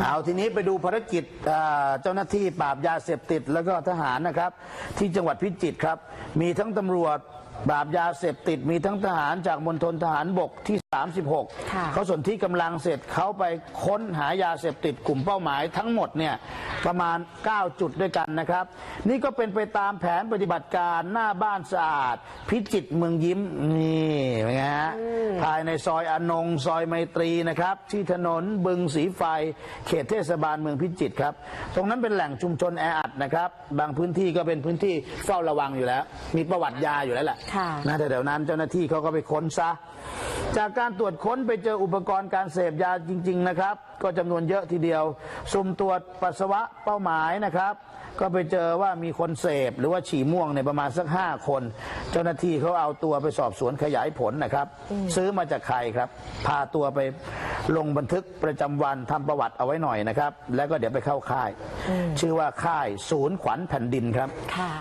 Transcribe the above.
เอาทีนี้ไปดูภารกิจอ่าเจ้าหน้าที่ปราบยาเสพติด แล้วก็ทหารนะครับ ที่จังหวัดพิจิตรครับ มีทั้งตำรวจปราบยาเสพติดมีทั้งทหารจากมณฑลทหารบกที่ 36ค่ะเขาส่วนที่กำลังเสร็จเขาไปค้นหายาเสพติดกลุ่มเป้าหมายทั้งหมดเนี่ย ประมาณ 9 จุดด้วยกันนะครับ นี่ก็เป็นไปตามแผนปฏิบัติการหน้าบ้านสะอาด พิจิตรเมืองยิ้มนี่เป็นไงฮะภายในซอยอนงซอยไมตรีนะครับ ที่ถนนบึงสีไฟ เขตเทศบาลเมืองพิจิตรครับ ตรงนั้นเป็นแหล่งชุมชนแออัดนะครับ บางพื้นที่ก็เป็นพื้นที่เฝ้าระวังอยู่แล้ว มีประวัติยาอยู่แล้วแหละค่ะนะแต่เดี๋ยวนั้นเจ้าหน้าที่เขาก็ไปค้นซะ จากการตรวจค้นไปเจออุปกรณ์การเสพยาจริง ๆ นะครับ ก็จำนวนเยอะทีเดียว สุ่มตรวจปัสสาวะเป้าหมายนะครับ ก็ไปเจอว่ามีคนเสพหรือว่าฉี่ม่วงในยประมาณสักห้าคน เจ้าหน้าที่เขาเอาตัวไปสอบสวนขยายผลนะครับ ซื้อมาจากใครครับ พาตัวไปลงบันทึกประจำวันทำประวัติเอาไว้หน่อยนะครับ แล้วก็เดี๋ยวไปเข้าค่าย ชื่อว่าค่ายศูนย์ขวัญแผ่นดินครับค่ะ